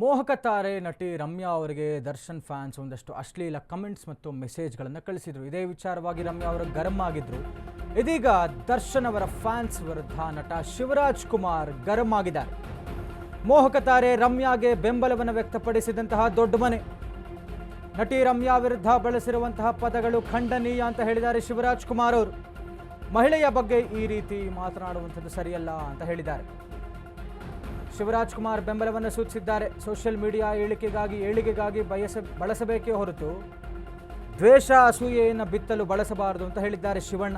ಮೋಹಕ ತಾರೆ ನಟಿ ರಮ್ಯಾ ಅವರಿಗೆ ದರ್ಶನ್ ಫ್ಯಾನ್ಸ್ ಒಂದಷ್ಟು ಅಶ್ಲೀಲ ಕಮೆಂಟ್ಸ್ ಮತ್ತು ಮೆಸೇಜ್ಗಳನ್ನು ಕಳಿಸಿದರು. ಇದೇ ವಿಚಾರವಾಗಿ ರಮ್ಯಾ ಅವರು ಗರಂ ಆಗಿದ್ರು. ಇದೀಗ ದರ್ಶನ್ ಅವರ ಫ್ಯಾನ್ಸ್ ವಿರುದ್ಧ ನಟ ಶಿವರಾಜ್ ಕುಮಾರ್ ಗರಂ ಆಗಿದ್ದಾರೆ. ಮೋಹಕ ತಾರೆ ರಮ್ಯಾಗೆ ಬೆಂಬಲವನ್ನು ವ್ಯಕ್ತಪಡಿಸಿದಂತಹ ದೊಡ್ಡ ಮನೆ. ನಟಿ ರಮ್ಯಾ ವಿರುದ್ಧ ಬಳಸಿರುವಂತಹ ಪದಗಳು ಖಂಡನೀಯ ಅಂತ ಹೇಳಿದ್ದಾರೆ ಶಿವರಾಜ್ ಕುಮಾರ್ ಅವರು. ಮಹಿಳೆಯ ಬಗ್ಗೆ ಈ ರೀತಿ ಮಾತನಾಡುವಂಥದ್ದು ಸರಿಯಲ್ಲ ಅಂತ ಹೇಳಿದ್ದಾರೆ. ಶಿವರಾಜ್ ಕುಮಾರ್ ಬೆಂಬಲವನ್ನು ಸೂಚಿಸಿದ್ದಾರೆ. ಸೋಷಿಯಲ್ ಮೀಡಿಯಾ ಏಳಿಕೆಗಾಗಿ ಏಳಿಗೆಗಾಗಿ ಬಯಸ, ಬಳಸಬೇಕೇ ಹೊರತು ದ್ವೇಷ, ಅಸೂಯೆಯನ್ನು ಬಿತ್ತಲು ಬಳಸಬಾರದು ಅಂತ ಹೇಳಿದ್ದಾರೆ ಶಿವಣ್ಣ.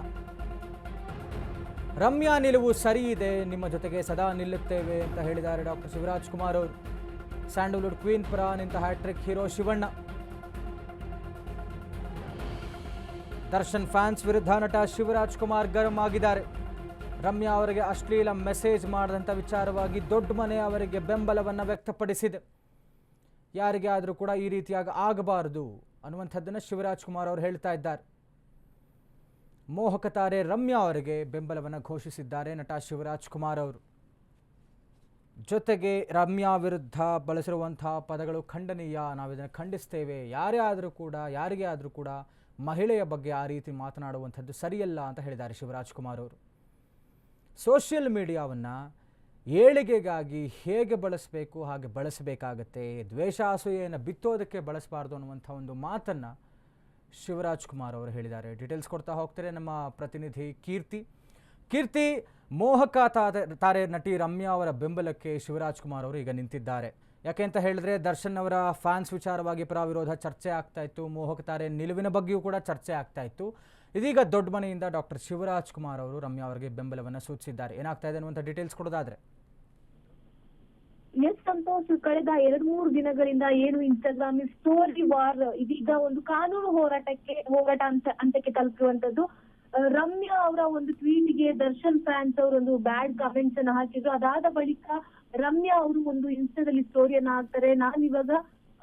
ರಮ್ಯಾ ನಿಲುವು ಸರಿ ಇದೆ, ನಿಮ್ಮ ಜೊತೆಗೆ ಸದಾ ನಿಲ್ಲುತ್ತೇವೆ ಅಂತ ಹೇಳಿದ್ದಾರೆ ಡಾಕ್ಟರ್ ಶಿವರಾಜ್ ಕುಮಾರ್ ಅವರು. ಸ್ಯಾಂಡಲ್ವುಡ್ ಕ್ವೀನ್ ಪುರಾ ನಿಂತ hat trick hero Shivanna. Darshan fans ವಿರುದ್ಧ ನಟ ಶಿವರಾಜ್ ಕುಮಾರ್ ಗರಂ ಆಗಿದ್ದಾರೆ. ರಮ್ಯಾ ಅವರಿಗೆ ಅಶ್ಲೀಲ ಮೆಸೇಜ್ ಮಾಡಿದಂಥ ವಿಚಾರವಾಗಿ ದೊಡ್ಡ ಮನೆ ಅವರಿಗೆ ಬೆಂಬಲವನ್ನು ವ್ಯಕ್ತಪಡಿಸಿದೆ. ಯಾರಿಗೆ ಆದರೂ ಕೂಡ ಈ ರೀತಿಯಾಗಿ ಆಗಬಾರದು ಅನ್ನುವಂಥದ್ದನ್ನು ಶಿವರಾಜ್ ಕುಮಾರ್ ಅವರು ಹೇಳ್ತಾ ಇದ್ದಾರೆ. ಮೋಹಕ ತಾರೆ ರಮ್ಯಾ ಅವರಿಗೆ ಬೆಂಬಲವನ್ನು ಘೋಷಿಸಿದ್ದಾರೆ ನಟ ಶಿವರಾಜ್ ಕುಮಾರ್ ಅವರು. ಜೊತೆಗೆ ರಮ್ಯಾ ವಿರುದ್ಧ ಬಳಸಿರುವಂತಹ ಪದಗಳು ಖಂಡನೀಯ ನಾವು ಇದನ್ನು ಖಂಡಿಸ್ತೇವೆ. ಯಾರೇ ಆದರೂ ಕೂಡ, ಯಾರಿಗೆ ಆದರೂ ಕೂಡ ಮಹಿಳೆಯ ಬಗ್ಗೆ ಆ ರೀತಿ ಮಾತನಾಡುವಂಥದ್ದು ಸರಿಯಲ್ಲ ಅಂತ ಹೇಳಿದ್ದಾರೆ ಶಿವರಾಜ್ ಕುಮಾರ್ ಅವರು. ಸೋಷಿಯಲ್ ಮೀಡಿಯಾವನ್ನು ಏಳಿಗೆಗಾಗಿ ಹೇಗೆ ಬಳಸಬೇಕು, ಹಾಗೆ ಬಳಸಬೇಕಾಗತ್ತೆ, ದ್ವೇಷ ಅಸೂಯೆಯನ್ನು ಬಿತ್ತೋದಕ್ಕೆ ಬಳಸಬಾರ್ದು ಅನ್ನುವಂಥ ಒಂದು ಮಾತನ್ನು ಶಿವರಾಜ್ ಕುಮಾರ್ ಅವರು ಹೇಳಿದ್ದಾರೆ. ಡೀಟೇಲ್ಸ್ ಕೊಡ್ತಾ ಹೋಗ್ತಾರೆ ನಮ್ಮ ಪ್ರತಿನಿಧಿ ಕೀರ್ತಿ. ಕೀರ್ತಿ, ಮೋಹಕ ತಾರೆ ನಟಿ ರಮ್ಯಾ ಅವರ ಬೆಂಬಲಕ್ಕೆ ಶಿವರಾಜ್ ಕುಮಾರ್ ಅವರು ಈಗ ನಿಂತಿದ್ದಾರೆ. ಯಾಕೆ ಅಂತ ಹೇಳಿದ್ರೆ ದರ್ಶನ್ ಅವರ ಫ್ಯಾನ್ಸ್ ವಿಚಾರವಾಗಿ ಪರ ವಿರೋಧ ಚರ್ಚೆ ಆಗ್ತಾ ಇತ್ತು, ಮೋಹಕ ತಾರೆ ನಿಲುವಿನ ಬಗ್ಗೆಯೂ ಕೂಡ ಚರ್ಚೆ ಆಗ್ತಾ ಇತ್ತು. ಇದೀಗ ದೊಡ್ಡ ಮನೆಯಿಂದ ಡಾಕ್ಟರ್ ಶಿವರಾಜ್ ಕುಮಾರ್ ಅವರು ರಮ್ಯಾ ಅವರಿಗೆ ಬೆಂಬಲವನ್ನು ಸೂಚಿಸಿದ್ದಾರೆ. ಏನಾಗ್ತಾ ಇದೆ ಅನ್ನುವಂಥ ಡೀಟೇಲ್ಸ್ ಕೊಡೋದಾದ್ರೆ. ಎಸ್ ಸಂತೋಷ್, ಕಳೆದ ಎರಡ್ ಮೂರು ದಿನಗಳಿಂದ ಏನು ಇನ್ಸ್ಟಾಗ್ರಾಮ್ ಸ್ಟೋರಿ ವಾರ್ ಇದೀಗ ಒಂದು ಕಾನೂನು ಹೋರಾಟಕ್ಕೆ, ಹೋರಾಟ ಅಂತ ಅಂತಕ್ಕೆ ತಲುಪುವಂತದ್ದು ರಮ್ಯಾ ಅವರ ಒಂದು ಟ್ವೀಟ್ಗೆ ದರ್ಶನ್ ಫ್ಯಾನ್ಸ್ ಅವರು ಒಂದು ಬ್ಯಾಡ್ ಕಮೆಂಟ್ಸ್ ಅನ್ನ ಹಾಕಿದ್ರು. ಅದಾದ ಬಳಿಕ ರಮ್ಯಾ ಅವರು ಒಂದು ಇನ್ಸ್ಟಾದಲ್ಲಿ ಸ್ಟೋರಿಯನ್ನ ಹಾಕ್ತಾರೆ. ನಾನಿವಾಗ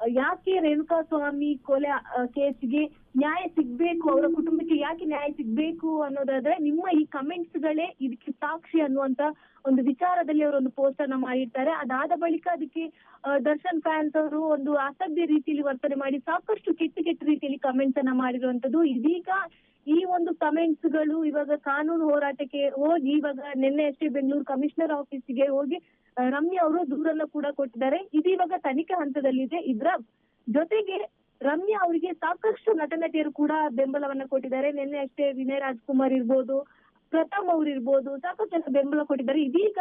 ಯಾಕೆ ರೇಣುಕಾ ಸ್ವಾಮಿ ಕೊಲೆ ಕೇಸ್ಗೆ ನ್ಯಾಯ ಸಿಗ್ಬೇಕು, ಅವರ ಕುಟುಂಬಕ್ಕೆ ಯಾಕೆ ನ್ಯಾಯ ಸಿಗ್ಬೇಕು ಅನ್ನೋದಾದ್ರೆ ನಿಮ್ಮ ಈ ಕಮೆಂಟ್ಸ್ ಗಳೇ ಇದಕ್ಕೆ ಸಾಕ್ಷಿ ಅನ್ನುವಂತ ಒಂದು ವಿಚಾರದಲ್ಲಿ ಅವರು ಒಂದು ಪೋಸ್ಟ್ ಅನ್ನ ಮಾಡಿರ್ತಾರೆ. ಅದಾದ ಬಳಿಕ ಅದಕ್ಕೆ ದರ್ಶನ್ ಫ್ಯಾನ್ಸ್ ಅವರು ಒಂದು ಅಸಭ್ಯ ರೀತಿಯಲ್ಲಿ ವರ್ತನೆ ಮಾಡಿ ಸಾಕಷ್ಟು ಕೆಟ್ಟ ಕೆಟ್ಟ ರೀತಿಯಲ್ಲಿ ಕಮೆಂಟ್ಸ್ ಅನ್ನ ಮಾಡಿರುವಂತದ್ದು ಇದೀಗ ಈ ಒಂದು ಕಮೆಂಟ್ಸ್ಗಳು ಇವಾಗ ಕಾನೂನು ಹೋರಾಟಕ್ಕೆ ಹೋಗಿ ಇವಾಗ ನಿನ್ನೆ ಅಷ್ಟೇ ಬೆಂಗಳೂರು ಕಮಿಷನರ್ ಆಫೀಸ್ಗೆ ಹೋಗಿ ರಮ್ಯ ಅವರು ದೂರನ್ನ ಕೂಡ ಕೊಟ್ಟಿದ್ದಾರೆ. ಇದು ಇವಾಗ ತನಿಖೆ ಹಂತದಲ್ಲಿದೆ. ಇದ್ರ ಜೊತೆಗೆ ರಮ್ಯಾ ಅವರಿಗೆ ಸಾಕಷ್ಟು ನಟ ನಟಿಯರು ಕೂಡ ಬೆಂಬಲವನ್ನ ಕೊಟ್ಟಿದ್ದಾರೆ. ನಿನ್ನೆ ಅಷ್ಟೇ ವಿನಯ್ ರಾಜ್ಕುಮಾರ್ ಇರ್ಬೋದು, ಪ್ರಥಮ್ ಅವ್ರು ಇರ್ಬೋದು, ಸಾಕಷ್ಟು ಜನ ಬೆಂಬಲ ಕೊಟ್ಟಿದ್ದಾರೆ. ಇದೀಗ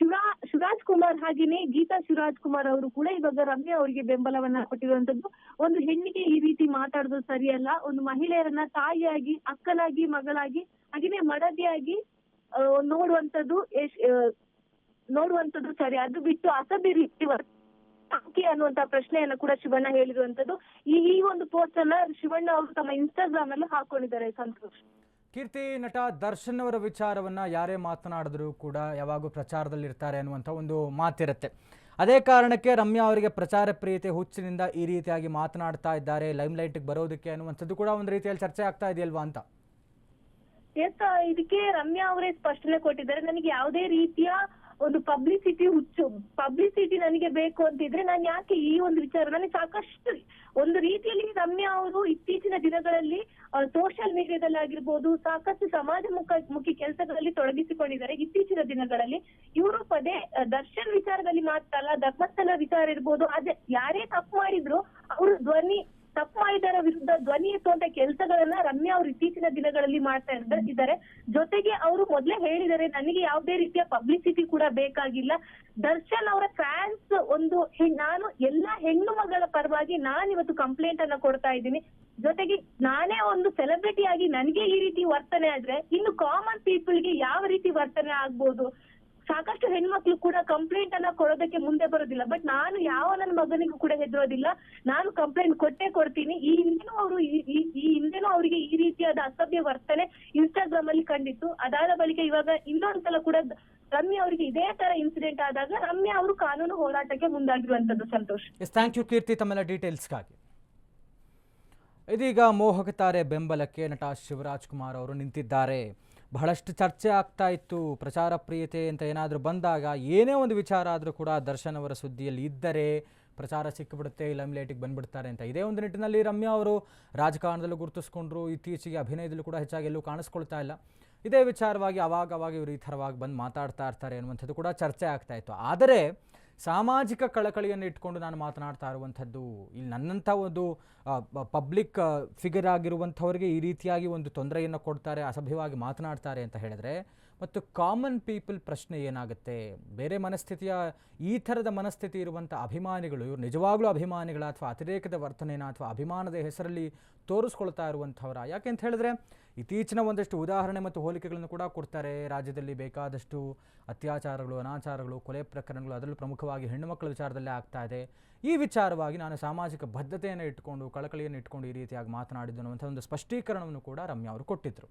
ಶಿವರಾ ಶಿವರಾಜ್ ಕುಮಾರ್ ಹಾಗೇನೆ ಗೀತಾ ಶಿವರಾಜ್ ಕುಮಾರ್ ಅವರು ಕೂಡ ಇವಾಗ ರಮ್ಯಾ ಅವರಿಗೆ ಬೆಂಬಲವನ್ನ ಕೊಟ್ಟಿರುವಂತದ್ದು. ಒಂದು ಹೆಣ್ಣಿಗೆ ಈ ರೀತಿ ಮಾತಾಡೋದು ಸರಿಯಲ್ಲ. ಒಂದು ಮಹಿಳೆಯರನ್ನ ತಾಯಿಯಾಗಿ, ಅಕ್ಕನಾಗಿ, ಮಗಳಾಗಿ, ಹಾಗೇನೆ ಮಡದಿಯಾಗಿ ನೋಡುವಂತದ್ದು ನೋಡುವಂತದ್ದು ಸರಿ. ಅದು ಬಿಟ್ಟು ಅಸಭ್ಯ ರೀತಿ ಯಾಕೆ ಅನ್ನುವಂತ ಪ್ರಶ್ನೆಯನ್ನ ಕೂಡ ಶಿವಣ್ಣ ಹೇಳಿರುವಂತದ್ದು. ಈ ಈ ಒಂದು ಪೋಸ್ಟ್ ಅನ್ನ ಶಿವಣ್ಣ ಅವರು ತಮ್ಮ ಇನ್ಸ್ಟಾಗ್ರಾಮ್ ಅಲ್ಲಿ ಹಾಕೊಂಡಿದ್ದಾರೆ ಸಂತೋಷ್. ಕೀರ್ತಿ ನಟ ದರ್ಶನ್ ಅವರ ವಿಚಾರವನ್ನ ಯಾರೇ ಮಾತನಾಡಿದ್ರು ಕೂಡ ಯಾವಾಗೂ ಪ್ರಚಾರದಲ್ಲಿರ್ತಾರೆ ಅನ್ನುವಂತ ಒಂದು ಮಾತಿರುತ್ತೆ. ಅದೇ ಕಾರಣಕ್ಕೆ ರಮ್ಯಾ ಅವರಿಗೆ ಪ್ರಚಾರ ಪ್ರಿಯತೆ ಹುಚ್ಚಿನಿಂದ ಈ ರೀತಿಯಾಗಿ ಮಾತನಾಡ್ತಾ ಇದ್ದಾರೆ. ಲೈಮ್ ಲೈಟ್ಗೆ ಬರೋದಕ್ಕೆ ಅನ್ನುವಂಥದ್ದು ಕೂಡ ಒಂದು ರೀತಿಯಲ್ಲಿ ಚರ್ಚೆ ಆಗ್ತಾ ಇದೆಯಲ್ವಾ ಅಂತ? ಎಸ್ ಇದಕ್ಕೆ ರಮ್ಯಾ ಅವರೇ ಸ್ಪಷ್ಟನೆ ಕೊಟ್ಟಿದ್ದಾರೆ. ನನಗೆ ಯಾವುದೇ ರೀತಿಯ ಒಂದು ಪಬ್ಲಿಸಿಟಿ ಹುಚ್ಚು. ಪಬ್ಲಿಸಿಟಿ ನನಗೆ ಬೇಕು ಅಂತಿದ್ರೆ ನಾನು ಯಾಕೆ ಈ ಒಂದು ವಿಚಾರ? ನನಗೆ ಸಾಕಷ್ಟು ಒಂದು ರೀತಿಯಲ್ಲಿ ರಮ್ಯಾ ಅವರು ಇತ್ತೀಚಿನ ದಿನಗಳಲ್ಲಿ ಸೋಷಿಯಲ್ ಮೀಡಿಯಾದಲ್ಲಿ ಆಗಿರ್ಬೋದು, ಸಾಕಷ್ಟು ಸಮಾಜ ಮುಖ, ಮುಖಿ ಕೆಲಸಗಳಲ್ಲಿ ತೊಡಗಿಸಿಕೊಂಡಿದ್ದಾರೆ. ಇತ್ತೀಚಿನ ದಿನಗಳಲ್ಲಿ ಇವರು ಪದೇ ದರ್ಶನ್ ವಿಚಾರದಲ್ಲಿ ಮಾತ್ರ ಅಲ್ಲ, ಧರ್ಮಸ್ಥಳ ವಿಚಾರ ಇರ್ಬೋದು, ಅದೇ, ಯಾರೇ ತಪ್ಪು ಮಾಡಿದ್ರು, ಅವರು ಧ್ವನಿ ತಪ್ಪು ಮಾಡಿದವರ ವಿರುದ್ಧ ಧ್ವನಿ ಎತ್ತುವಂತ ಕೆಲಸಗಳನ್ನ ರಮ್ಯಾ ಅವರು ಇತ್ತೀಚಿನ ದಿನಗಳಲ್ಲಿ ಮಾಡ್ತಾ ಇದ್ದಾರೆ. ಜೊತೆಗೆ ಅವರು ಮೊದಲೇ ಹೇಳಿದ್ದಾರೆ, ನನಗೆ ಯಾವುದೇ ರೀತಿಯ ಪಬ್ಲಿಸಿಟಿ ಕೂಡ ಬೇಕಾಗಿಲ್ಲ. ದರ್ಶನ್ ಅವರ ಫ್ಯಾನ್ಸ್ ಒಂದು ನಾನು ಎಲ್ಲಾ ಹೆಣ್ಣು ಮಗಳ ಪರವಾಗಿ ನಾನಿವತ್ತು ಕಂಪ್ಲೇಂಟ್ ಅನ್ನ ಕೊಡ್ತಾ ಇದ್ದೀನಿ. ಜೊತೆಗೆ ನಾನೇ ಒಂದು ಸೆಲೆಬ್ರಿಟಿ ಆಗಿ ನನಗೆ ಈ ರೀತಿ ವರ್ತನೆ ಆದ್ರೆ ಇನ್ನು ಕಾಮನ್ ಪೀಪಲ್ಗೆ ಯಾವ ರೀತಿ ವರ್ತನೆ ಆಗ್ಬೋದು? ಸಾಕಷ್ಟು ಹೆಣ್ಮಕ್ಳು ಕೂಡ ಕಂಪ್ಲೇಂಟ್ ಅನ್ನ ಕೊಡೋದಕ್ಕೆ ಮುಂದೆ ಬರೋದಿಲ್ಲ. ಬಟ್ ನಾನು ಯಾವ ನನ್ನ ಮಗನಿಗೂ ಕೂಡ ಹೆದರೋದಿಲ್ಲ. ನಾನು ಕಂಪ್ಲೇಂಟ್ ಕೊಟ್ಟೇ ಕೊಡ್ತೀನಿ. ಈ ಹಿಂದೆನೂ ಅವರು ಈ- ಹಿಂದೆನೂ ಅವರಿಗೆ ಈ ರೀತಿಯಾದ ಅಸಭ್ಯ ವರ್ತನೆ ಇನ್ಸ್ಟಾಗ್ರಾಮ್ ಅಲ್ಲಿ ಕಂಡಿತ್ತು. ಅದಾದ ಬಳಿಕ ಇವಾಗ ಇನ್ನೊಂದ್ಸಲ ಕೂಡ ರಮ್ಯ ಅವರಿಗೆ ಇದೇ ತರ ಇನ್ಸಿಡೆಂಟ್ ಆದಾಗ ರಮ್ಯ ಅವರು ಕಾನೂನು ಹೋರಾಟಕ್ಕೆ ಮುಂದಾಗಿರುವಂತದ್ದು ಸಂತೋಷ್. ಥ್ಯಾಂಕ್ ಯು ಕೀರ್ತಿ, ತಮ್ಮೆಲ್ಲ ಡೀಟೇಲ್ಸ್ಗಾಗಿ ಇದೀಗ ಮೋಹಕ ತಾರೆ ಬೆಂಬಲಕ್ಕೆ ನಟ ಶಿವರಾಜ್ ಕುಮಾರ್ ಅವರು ನಿಂತಿದ್ದಾರೆ. ಬಹಳಷ್ಟು ಚರ್ಚೆ ಆಗ್ತಾ ಇತ್ತು. ಪ್ರಚಾರ ಪ್ರಿಯತೆ ಅಂತ ಏನಾದರೂ ಬಂದಾಗ ಏನೇ ಒಂದು ವಿಚಾರ ಆದರೂ ಕೂಡ ದರ್ಶನ್ ಅವರ ಸುದ್ದಿಯಲ್ಲಿ ಇದ್ದರೆ ಪ್ರಚಾರ ಸಿಕ್ಕಿಬಿಡುತ್ತೆ ಲೈಮ್ಲೈಟಿಗೆ ಬಂದ್ಬಿಡ್ತಾರೆ ಅಂತ. ಇದೇ ಒಂದು ನಿಟ್ಟಿನಲ್ಲಿ ರಮ್ಯಾ ಅವರು ರಾಜಕಾರಣದಲ್ಲೂ ಗುರುತಿಸ್ಕೊಂಡ್ರು. ಇತ್ತೀಚೆಗೆ ಅಭಿನಯದಲ್ಲೂ ಕೂಡ ಹೆಚ್ಚಾಗಿ ಎಲ್ಲೂ ಕಾಣಿಸ್ಕೊಳ್ತಾ ಇಲ್ಲ. ಇದೇ ವಿಚಾರವಾಗಿ ಅವಾಗ ಅವಾಗ ಇವರು ಈ ಥರವಾಗಿ ಬಂದು ಮಾತಾಡ್ತಾ ಇರ್ತಾರೆ ಅನ್ನುವಂಥದ್ದು ಕೂಡ ಚರ್ಚೆ ಆಗ್ತಾ ಇತ್ತು. ಆದರೆ ಸಾಮಾಜಿಕ ಕಳಕಳಿಯನ್ನು ಇಟ್ಕೊಂಡು ನಾನು ಮಾತನಾಡ್ತಾ ಇರುವಂಥದ್ದು, ಇಲ್ಲಿ ನನ್ನಂಥ ಒಂದು ಪಬ್ಲಿಕ್ ಫಿಗರ್ ಆಗಿರುವಂಥವ್ರಿಗೆ ಈ ರೀತಿಯಾಗಿ ಒಂದು ತೊಂದರೆಯನ್ನು ಕೊಡ್ತಾರೆ, ಅಸಭ್ಯವಾಗಿ ಮಾತನಾಡ್ತಾರೆ ಅಂತ ಹೇಳಿದ್ರೆ ಮತ್ತು ಕಾಮನ್ ಪೀಪಲ್ ಪ್ರಶ್ನೆ ಏನಾಗುತ್ತೆ? ಬೇರೆ ಮನಸ್ಥಿತಿಯ, ಈ ಥರದ ಮನಸ್ಥಿತಿ ಇರುವಂಥ ಅಭಿಮಾನಿಗಳು, ಇವರು ನಿಜವಾಗ್ಲೂ ಅಭಿಮಾನಿಗಳ ಅಥವಾ ಅತಿರೇಕದ ವರ್ತನೆಯನ್ನು ಅಥವಾ ಅಭಿಮಾನದ ಹೆಸರಲ್ಲಿ ತೋರಿಸ್ಕೊಳ್ತಾ ಇರುವಂಥವ್ರ. ಯಾಕೆ ಅಂತ ಹೇಳಿದ್ರೆ, ಇತ್ತೀಚಿನ ಒಂದಷ್ಟು ಉದಾಹರಣೆ ಮತ್ತು ಹೋಲಿಕೆಗಳನ್ನು ಕೂಡ ಕೊಡ್ತಾರೆ. ರಾಜ್ಯದಲ್ಲಿ ಬೇಕಾದಷ್ಟು ಅತ್ಯಾಚಾರಗಳು, ಅನಾಚಾರಗಳು, ಕೊಲೆ ಪ್ರಕರಣಗಳು ಅದರಲ್ಲೂ ಪ್ರಮುಖವಾಗಿ ಹೆಣ್ಣುಮಕ್ಕಳ ವಿಚಾರದಲ್ಲೇ ಆಗ್ತಾ ಇದೆ. ಈ ವಿಚಾರವಾಗಿ ನಾನು ಸಾಮಾಜಿಕ ಬದ್ಧತೆಯನ್ನು ಇಟ್ಕೊಂಡು, ಕಳಕಳಿಯನ್ನು ಇಟ್ಕೊಂಡು ಈ ರೀತಿಯಾಗಿ ಮಾತನಾಡಿದ್ದು ಅನ್ನುವಂಥ ಒಂದು ಸ್ಪಷ್ಟೀಕರಣವನ್ನು ಕೂಡ ರಮ್ಯಾ ಅವರು ಕೊಟ್ಟಿದ್ದರು